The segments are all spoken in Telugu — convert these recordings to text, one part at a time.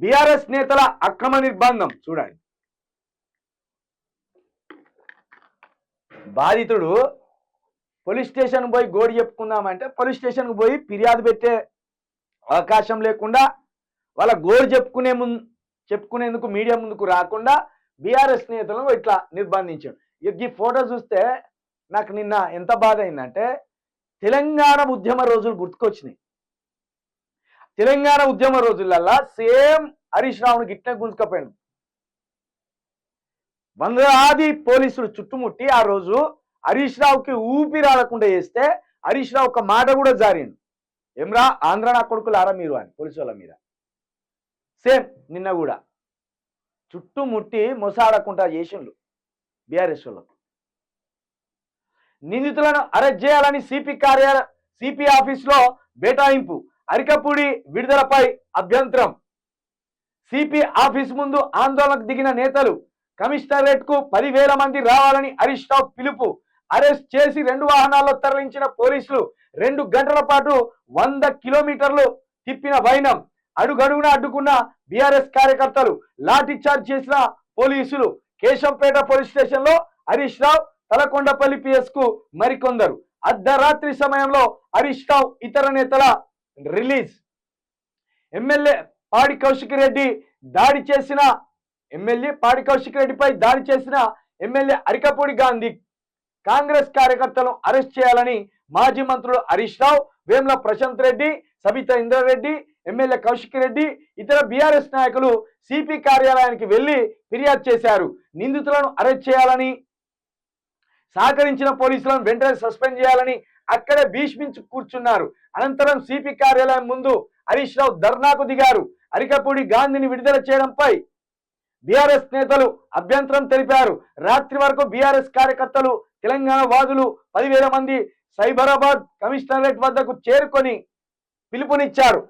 బీఆర్ఎస్ నేతల అక్రమ నిర్బంధం. చూడండి. బాధితుడు పోలీస్ స్టేషన్ పోయి గోడి చెప్పుకుందామంటే పోలీస్ స్టేషన్కి పోయి ఫిర్యాదు పెట్టే అవకాశం లేకుండా వాళ్ళ గోడు చెప్పుకునే ముందు చెప్పుకునేందుకు మీడియా ముందుకు రాకుండా బీఆర్ఎస్ నేతలను ఇట్లా నిర్బంధించాడు. ఈ ఫోటో చూస్తే నాకు నిన్న ఎంత బాధ అయిందంటే తెలంగాణ ఉద్యమ రోజులు గుర్తుకొచ్చినాయి. తెలంగాణ ఉద్యమ రోజులల్లా సేమ్ హరీష్ రావుని గిట్నే గుంజుకపోయాడు. వందలాది పోలీసులు చుట్టుముట్టి ఆ రోజు హరీష్ రావుకి ఊపిరాడకుండా చేస్తే హరీష్ రావు ఒక మాట కూడా జారిండు. ఏమ్రా ఆంధ్ర నా కొడుకులారా మీరు అని పోలీసు వాళ్ళ మీద. సేమ్ నిన్న కూడా. చుట్టుముట్టి మొసాడకుండా చేసిండు బీఆర్ఎస్ వాళ్ళకు. నిందితులను అరెస్ట్ చేయాలని సిపి కార్యాలయ సిపి ఆఫీస్లో బేటాయింపు. అరికపూడి విడుదలపై అభ్యంతరం. సిపి ఆఫీస్ ముందు ఆందోళనకు దిగిన నేతలు కమిషనరేట్కు పదివేల మంది రావాలని హరీష్ రావు పిలుపు అరెస్ట్ చేసి రెండు వాహనాల్లో తరలించిన పోలీసులు రెండు గంటల పాటు వంద కిలోమీటర్లు తిప్పిన వైనం. అడుగడుగున అడ్డుకున్న బీఆర్ఎస్ కార్యకర్తలు లాఠీ చార్జ్ చేసిన పోలీసులు. కేశంపేట పోలీస్ స్టేషన్లో హరీష్ రావు తలకొండపల్లి పిఎస్కు మరికొందరు. అర్ధరాత్రి సమయంలో హరీష్ రావు ఇతర నేతల రిలీజ్. ఎమ్మెల్యే పాడి కౌశిక్ రెడ్డి దాడి చేసిన ఎమ్మెల్యే పాడి కౌశిక్ రెడ్డిపై దాడి చేసిన ఎమ్మెల్యే అరికపూడి గాంధీ కాంగ్రెస్ కార్యకర్తలను అరెస్ట్ చేయాలని మాజీ మంత్రులు హరీష్ రావు వేముల ప్రశాంత్ రెడ్డి సబితా ఇంద్రారెడ్డి ఎమ్మెల్యే కౌశిక్ రెడ్డి ఇతర బీఆర్ఎస్ నాయకులు సిపి కార్యాలయానికి వెళ్ళి ఫిర్యాదు చేశారు. నిందితులను అరెస్ట్ చేయాలని సహకరించిన పోలీసులను వెంటనే సస్పెండ్ చేయాలని అక్కడే భీష్మించి కూర్చున్నారు. అనంతరం సిపి కార్యాలయం ముందు హరీష్ రావు ధర్నాకు దిగారు. అరికపూడి గాంధీని విడుదల చేయడంపై బీఆర్ఎస్ నేతలు అభ్యంతరం తెలిపారు. రాత్రి వరకు బీఆర్ఎస్ కార్యకర్తలు తెలంగాణ వాదులు పదివేల మంది సైబరాబాద్ కమిషనరేట్ వద్దకు చేరుకొని పిలుపునిచ్చారు.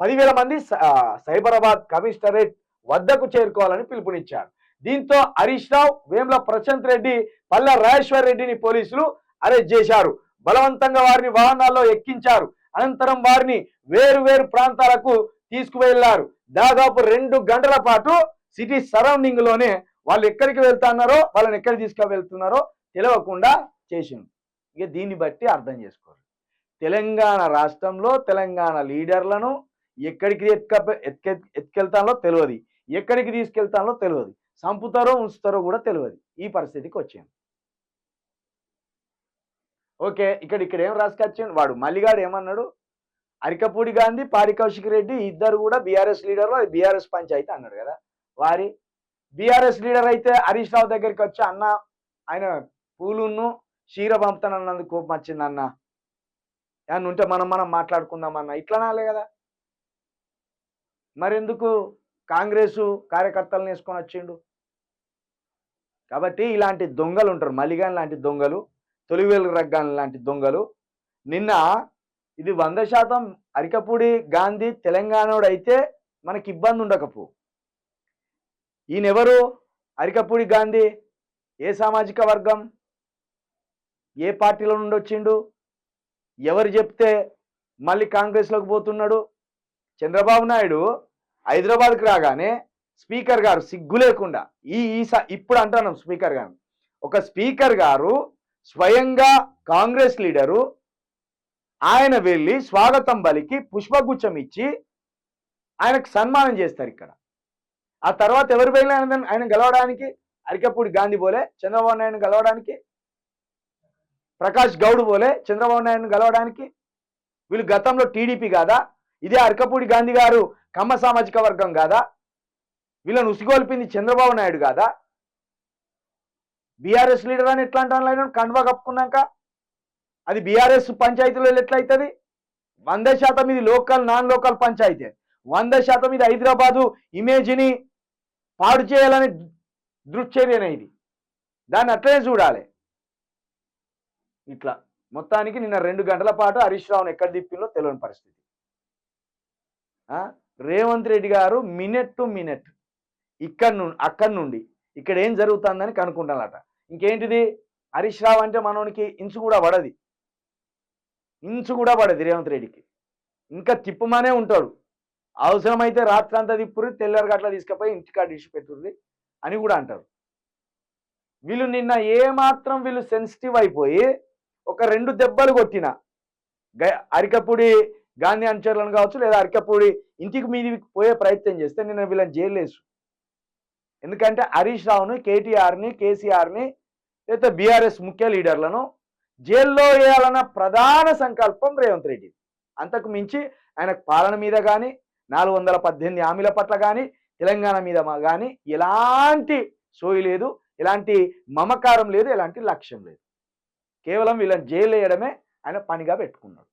పదివేల మంది స- సైబరాబాద్ కమిషనరేట్ వద్దకు చేరుకోవాలని పిలుపునిచ్చారు. దీంతో హరీష్ రావు వేముల ప్రశాంత్ రెడ్డి పల్ల రాజేశ్వర్ రెడ్డిని పోలీసులు అరెస్ట్ చేశారు. బలవంతంగా వారిని వాహనాల్లో ఎక్కించారు. అనంతరం వారిని వేరు వేరు ప్రాంతాలకు తీసుకువెళ్ళారు. దాదాపు రెండు గంటల పాటు సిటీ సరౌండింగ్లోనే వాళ్ళు ఎక్కడికి వెళ్తున్నారో వాళ్ళని ఎక్కడికి తీసుకువెళ్తున్నారో తెలియకుండా చేసింది ఇక దీన్ని బట్టి అర్థం చేసుకోరు తెలంగాణ రాష్ట్రంలో తెలంగాణ లీడర్లను ఎక్కడికి ఎత్తుక ఎత్తుకె ఎత్తుకెళ్తానో తెలియదు ఎక్కడికి తీసుకెళ్తానో తెలియదు చంపుతారో ఉంచుతారో కూడా తెలియదు ఈ పరిస్థితికి వచ్చింది ఓకే ఇక్కడ ఇక్కడ ఏం రాసుకొచ్చిండు వాడు మల్లిగాడు ఏమన్నాడు? అరికపూడి గాంధీ పారికౌశిక్ రెడ్డి ఇద్దరు కూడా బీఆర్ఎస్ లీడర్లు అది బీఆర్ఎస్ పంచాయతీ అన్నాడు కదా. వారి బీఆర్ఎస్ లీడర్ అయితే హరీష్ రావు దగ్గరికి వచ్చి అన్న ఆయన పూలును క్షీర పంపుతానన్నందుకు కోపం వచ్చింది అన్న. అని ఉంటే మనం మనం మాట్లాడుకుందాం అన్న. ఇట్లా నాలే కదా. మరెందుకు కాంగ్రెసు కార్యకర్తలను వేసుకొని వచ్చిండు? కాబట్టి ఇలాంటి దొంగలు ఉంటారు మలిగాన్ లాంటి దొంగలు. తొలివేలు రగ్గాన్ లాంటి దొంగలు. నిన్న ఇది వంద శాతం అరికపూడి గాంధీ తెలంగాణోడు అయితే మనకి ఇబ్బంది ఉండకపో. ఈయనెవరు? అరికపూడి గాంధీ ఏ సామాజిక వర్గం? ఏ పార్టీలో నుండి వచ్చిండు? ఎవరు చెప్తే మళ్ళీ కాంగ్రెస్లోకి పోతున్నాడు? చంద్రబాబు నాయుడు హైదరాబాద్కి రాగానే స్పీకర్ గారు సిగ్గు లేకుండా ఈ ఈసా ఇప్పుడు అంటున్నాం స్పీకర్ గారు. ఒక స్పీకర్ గారు స్వయంగా కాంగ్రెస్ లీడరు ఆయన వెళ్ళి స్వాగతం బలికి పుష్పగుచ్చం ఇచ్చి ఆయనకు సన్మానం చేస్తారు ఇక్కడ. ఆ తర్వాత ఎవరు వెళ్ళిన ఆయన గెలవడానికి? అరికపూడి గాంధీ పోలే చంద్రబాబు నాయుడు గెలవడానికి? ప్రకాష్ గౌడ్ పోలే చంద్రబాబు నాయుడు గెలవడానికి? వీళ్ళు గతంలో టీడీపీ కాదా? ఇదే అరకపూడి గాంధీ గారు కమ్మ సామాజిక వర్గం కాదా? వీళ్ళను ఉసిగొల్పింది చంద్రబాబు నాయుడు కాదా? బీఆర్ఎస్ లీడర్ అని ఎట్లా అంటాను కండువా కప్పుకున్నాక? అది బీఆర్ఎస్ పంచాయతీలో ఎట్లయితుంది? వంద శాతం ఇది లోకల్ నాన్ లోకల్ పంచాయతీ. వంద శాతం ఇది హైదరాబాదు ఇమేజ్ని పాడు చేయాలని దృక్చర్యనే ఇది. దాన్ని అట్లనే చూడాలి. ఇట్లా. మొత్తానికి నిన్న రెండు గంటల పాటు హరీష్ రావును ఎక్కడ తిప్పిందో తెలియని పరిస్థితి. రేవంత్ రెడ్డి గారు మినిట్ టు మినిట్ ఇక్కడ నుండి అక్కడి నుండి ఇక్కడ ఏం జరుగుతుందని కనుక్కుంటానట ఇంకేంటిది? హరీష్ రావు అంటే మనోనికి ఇంచు కూడా పడది. ఇంచు కూడా పడది రేవంత్ రెడ్డికి. ఇంకా తిప్పమనే ఉంటాడు. అవసరమైతే రాత్రంతా తిప్పురు తెల్లారి గట్ల తీసుకుపోయి ఇంటికాడ ఇడిచిపెట్టుర్రి అని కూడా అంటారు. వీళ్ళు నిన్న ఏమాత్రం వీళ్ళు సెన్సిటివ్ అయిపోయి ఒక రెండు దెబ్బలు కొట్టిన. గ- అరికపూడి గాంధీ అనుచరులను కావచ్చు లేదా అరికపూడి ఇంటికి మీది పోయే ప్రయత్నం చేస్తే నిన్న వీళ్ళని జైలు లేసు ఎందుకంటే హరీష్ రావుని కేటీఆర్ని కేసీఆర్ని లేకపోతే బీఆర్ఎస్ ముఖ్య లీడర్లను జైల్లో వేయాలన్న ప్రధాన సంకల్పం రేవంత్ రెడ్డి. అంతకు మించి ఆయన పాలన మీద కానీ నాలుగు వందల పద్దెనిమిది హామీల పట్ల కానీ తెలంగాణ మీద కానీ ఎలాంటి సోయి లేదు ఎలాంటి మమకారం లేదు ఎలాంటి లక్ష్యం లేదు. కేవలం వీళ్ళని జైలు వేయడమే ఆయన పనిగా పెట్టుకున్నాడు.